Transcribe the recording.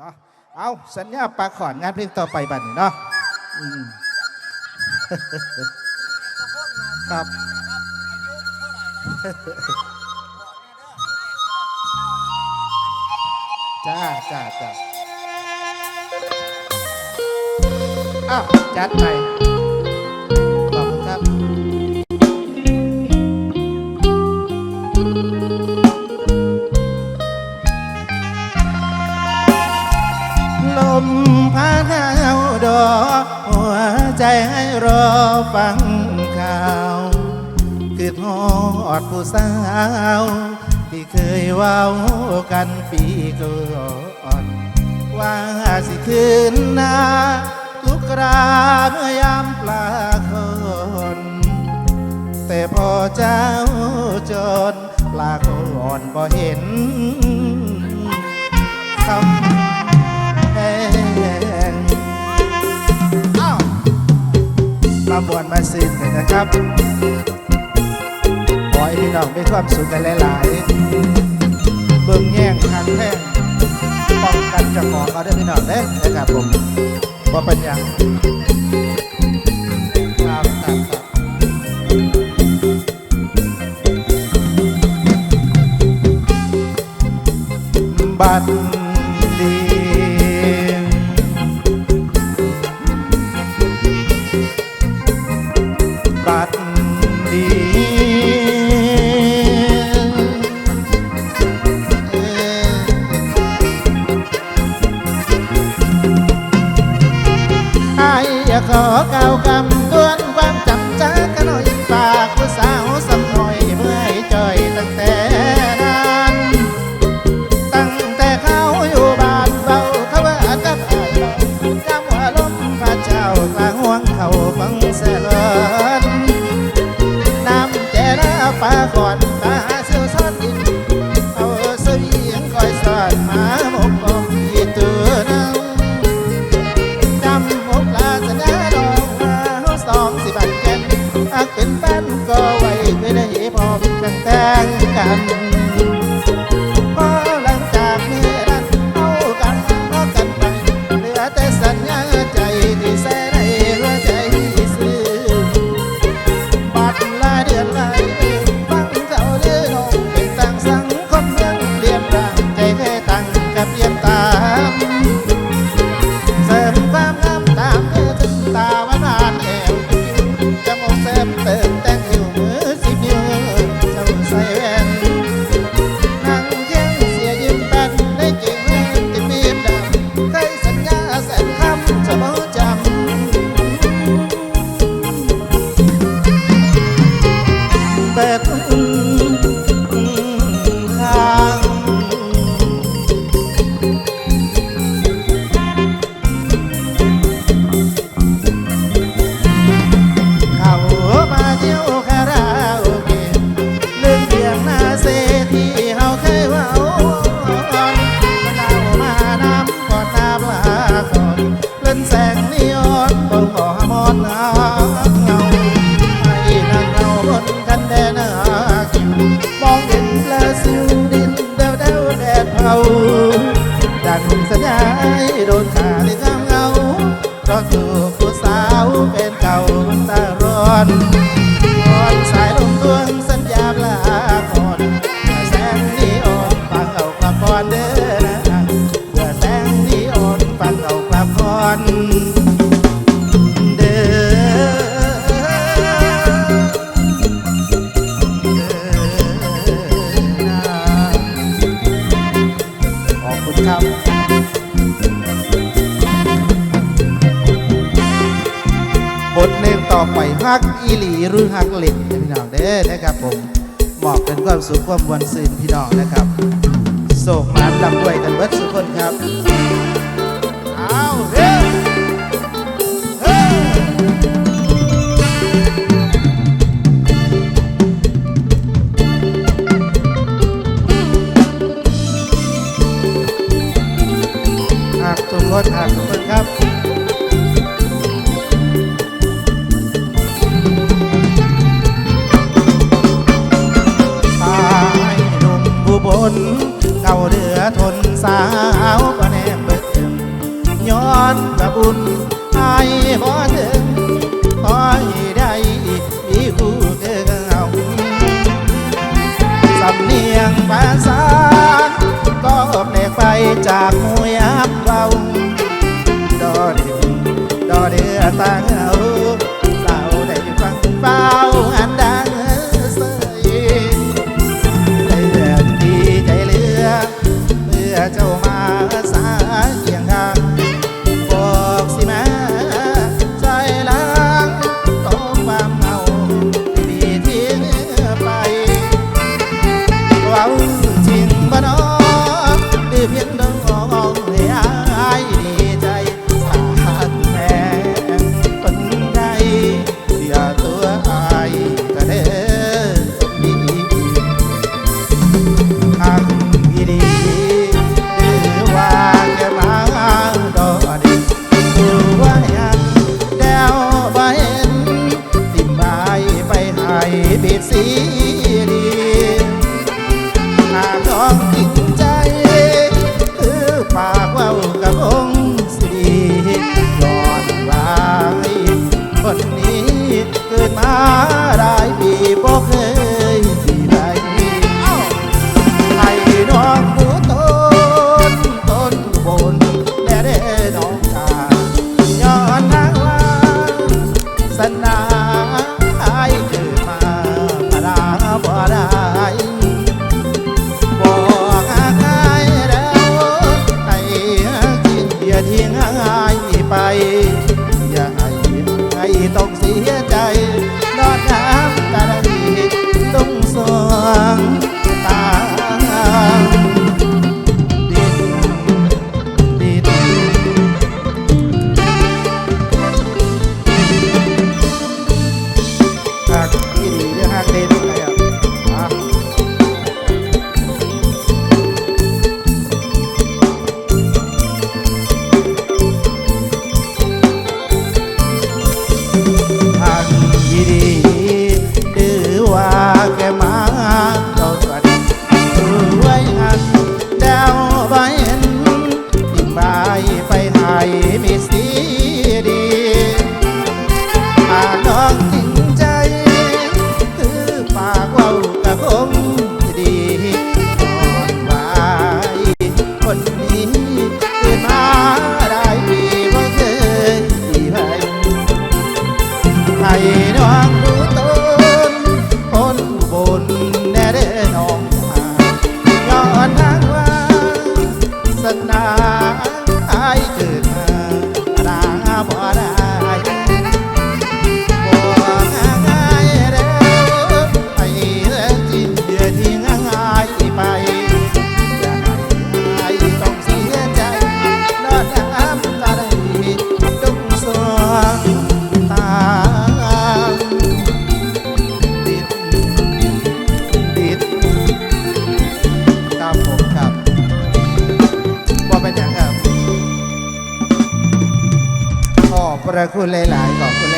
เนาะเอาสัญญาปลาขอนงานเพลงต่อไปบัดนี้เนาะครับจ้าจ้าจ้าอ้าวจัดไป ดอหัวใจให้รอฟังข่าวคือทอดผู้สาว ที่เคยว้าวกันปีก่อนว่าสิคืนหน้าทุกคราเมื่อยามปลาคนแต่พอเจ้าจนปลาคนบ่เห็นคำ มาบวนมาสินกันนะครับขอให้พี่น้องมีความสุขกันหลายๆ เบิ่งแย่งคันแท่งป้องกันจะขอเราได้พี่น้องเด้นะครับผมว่าเป็นยังครับครับครับบัด ก่อนตาหาเสียวซ่อนดินเอาเสียงคอยสอนหมาหมกบองที่ตัวนังจำหมกลาสนาดอกมาเขาสองสิบันกันหากเป็นแฟนก็ไว้ไม่ได้พร้อมจังแต่งกัน โดนขาในทำเงาเพราะถูกผู้สาวเป็นเก่าตาร้อนก่อนสายลมดวงสัญญาลาก่อนเมื่อแสงนีออนฟังเอากลับก่อนเด้อนะเมื่อแสงนีออนฟังเอากลับก่อน บทเพลงต่อไปฮักอีหลีหรือฮักเหล็กพี่น้องเด้อนะครับผมบอกเป็นความสุขความวันซื่นพี่น้องนะครับโศกมานลำด้วยกันเบิดสุกคนครับ เอาเฮ้ บุญให้ขอเธอ 抽四 ระคุณหลาย ๆ ขอบคุณ